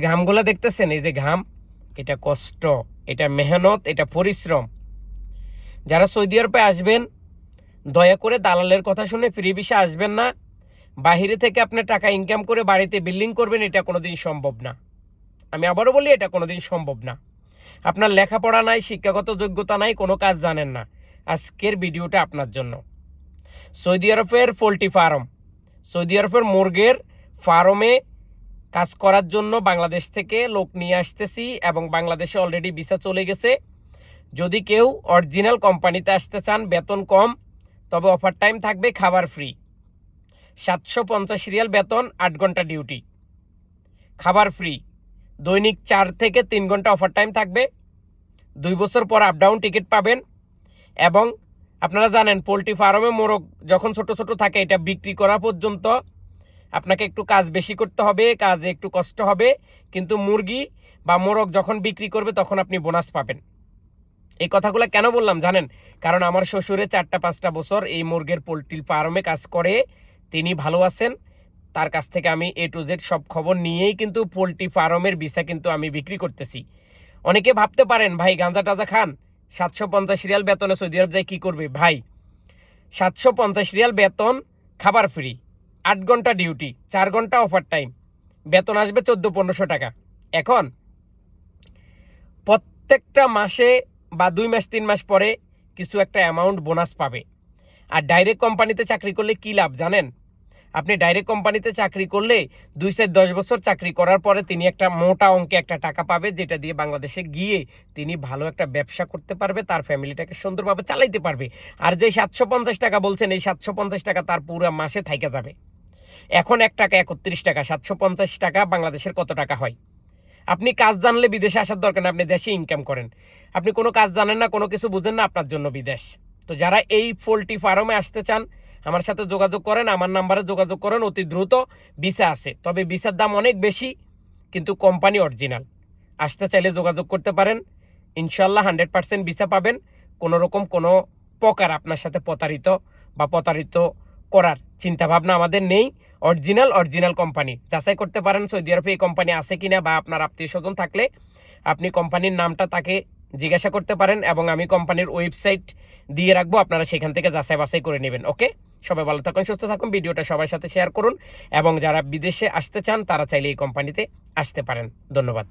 ঘামগুলো দেখতেছেন? এই যে ঘাম, এটা কষ্ট, এটা মেহনত, এটা পরিশ্রম। যারা সৌদি আরবে আসবেন, দয়া করে দালালের কথা শুনে ফ্রি ভিসা আসবেন না। বাহিরে থেকে আপনি টাকা ইনকাম করে বাড়িতে বিল্ডিং করবেন, এটা কোনোদিন সম্ভব না। আমি আবারও বলি, এটা কোনোদিন সম্ভব না। আপনার লেখাপড়া নাই, শিক্ষাগত যোগ্যতা নাই, কোনো কাজ জানেন না। আজকের ভিডিওটা আপনার জন্য। সৌদি আরবের পোলট্রি ফার্ম, সৌদি আরবের মুরগের ফার্মে কাজ করার জন্য বাংলাদেশ থেকে লোক নিয়ে আসতেছি এবং বাংলাদেশে অলরেডি ভিসা চলে গেছে। যদি কেউ অরিজিনাল কোম্পানিতে আসতে চান, বেতন কম, তবে অফার টাইম থাকবে খাবার ফ্রি সাতশো পঞ্চাশ রিয়াল বেতন, আট ঘণ্টা ডিউটি খাবার ফ্রি দৈনিক চার থেকে তিন ঘণ্টা অফার টাইম থাকবে। দুই বছর পর আপ ডাউন টিকিট পাবেন। এবং আপনারা জানেন, পোলট্রি ফার্মে মোরগ যখন ছোট ছোট থাকে, এটা বিক্রি করা পর্যন্ত আপনাকে একটু কাজ বেশি করতে হবে, কাজে একটু কষ্ট হবে। কিন্তু মুরগি বা মোরগ যখন বিক্রি করবে, তখন আপনি বোনাস পাবেন। এই কথাগুলো কেন বললাম জানেন? কারণ আমার শ্বশুরে চারটা, পাঁচটা বছর এই মুরগের পোলট্রি ফার্মে কাজ করে, তিনি ভালো আছেন। তার কাছ থেকে আমি এ টু জেড সব খবর নিয়েই কিন্তু পোলট্রি ফার্মের ভিসা কিন্তু আমি বিক্রি করতেছি। অনেকে ভাবতে পারেন, ভাই, গাঁজা টাজা খান? সাতশো পঞ্চাশ রিয়াল বেতনে সৌদি আরব যায় কী করবে? ভাই, সাতশো পঞ্চাশ রিয়াল বেতন, খাবার ফ্রি। আট ঘণ্টা ডিউটি, চার ঘণ্টা অফার টাইম বেতন আসবে চোদ্দ পনেরোশো টাকা। এখন প্রত্যেকটা মাসে বা দুই মাস, তিন মাস পরে কিছু একটা অ্যামাউন্ট বোনাস পাবে। আর ডাইরেক্ট কোম্পানিতে চাকরি করলে কী লাভ জানেন? আপনি ডাইরেক্ট কোম্পানিতে চাকরি করলে দুই চার দশ বছর চাকরি করার পরে তিনি একটা মোটা অঙ্কে একটা টাকা পাবে, যেটা দিয়ে বাংলাদেশে গিয়ে তিনি ভালো একটা ব্যবসা করতে পারবে, তার ফ্যামিলিটাকে সুন্দরভাবে চালাইতে পারবে। আর যে সাতশো পঞ্চাশ টাকা বলছেন, এই সাতশো পঞ্চাশ টাকা তার পুরো মাসে থাইকা যাবে। এখন এক টাকা একত্রিশ টাকা, সাতশো পঞ্চাশ টাকা বাংলাদেশের কত টাকা হয়? আপনি কাজ জানলে বিদেশে আসার দরকার নেই আপনি দেশে ইনকাম করেন। আপনি কোনো কাজ জানেন না, কোনো কিছু বুঝেন না, আপনার জন্য বিদেশ। তো যারা এই পোলট্রি ফার্মে আসতে চান, আমার সাথে যোগাযোগ করেন, আমার নাম্বারে যোগাযোগ করেন, অতি দ্রুত ভিসা আছে। তবে ভিসার দাম অনেক বেশি, কিন্তু কোম্পানি অরিজিনাল আসতে চাইলে যোগাযোগ করতে পারেন ইনশাল্লাহ হান্ড্রেড পার্সেন্ট ভিসা পাবেন। কোনো রকম কোনো প্রকার আপনার সাথে প্রতারিত বা প্রতারিত করার চিন্তাভাবনা আমাদের নেই। অরিজিনাল অরিজিনাল কোম্পানি যাচাই করতে পারেন সৌদি আরবে এই কোম্পানি আছে কিনা বা আপনার আত্মীয় স্বজন থাকলে আপনি কোম্পানির নামটা তাকে জিজ্ঞাসা করতে পারেন এবং আমি কোম্পানির ওয়েবসাইট দিয়ে রাখব। আপনারা সেখান থেকে যাচাই বাছাই করে নেবেন, ওকে? সবাই ভালো থাকুন, সুস্থ থাকুন, ভিডিওটা সবার সাথে শেয়ার করুন এবং যারা বিদেশে আসতে চান তারা চাইলে এই কোম্পানিতে আসতে পারেন। ধন্যবাদ।